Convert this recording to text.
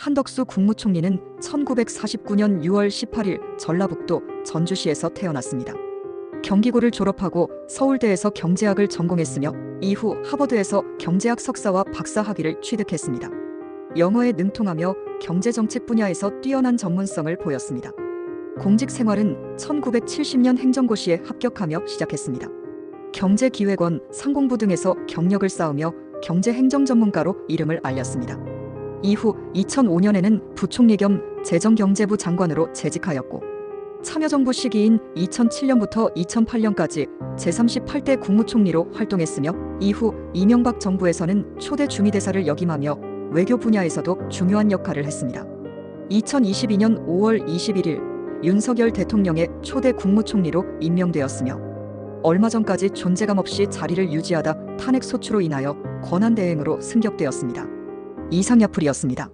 한덕수 국무총리는 1949년 6월 18일 전라북도 전주시에서 태어났습니다. 경기고를 졸업하고 서울대에서 경제학을 전공했으며 이후 하버드에서 경제학 석사와 박사 학위를 취득했습니다. 영어에 능통하며 경제정책 분야에서 뛰어난 전문성을 보였습니다. 공직 생활은 1970년 행정고시에 합격하며 시작했습니다. 경제기획원, 상공부 등에서 경력을 쌓으며 경제행정 전문가로 이름을 알렸습니다. 이후 2005년에는 부총리 겸 재정경제부 장관으로 재직하였고 참여정부 시기인 2007년부터 2008년까지 제38대 국무총리로 활동했으며 이후 이명박 정부에서는 초대 주미대사를 역임하며 외교 분야에서도 중요한 역할을 했습니다. 2022년 5월 21일 윤석열 대통령의 초대 국무총리로 임명되었으며 얼마 전까지 존재감 없이 자리를 유지하다 탄핵 소추로 인하여 권한대행으로 승격되었습니다. 이상야풀이었습니다.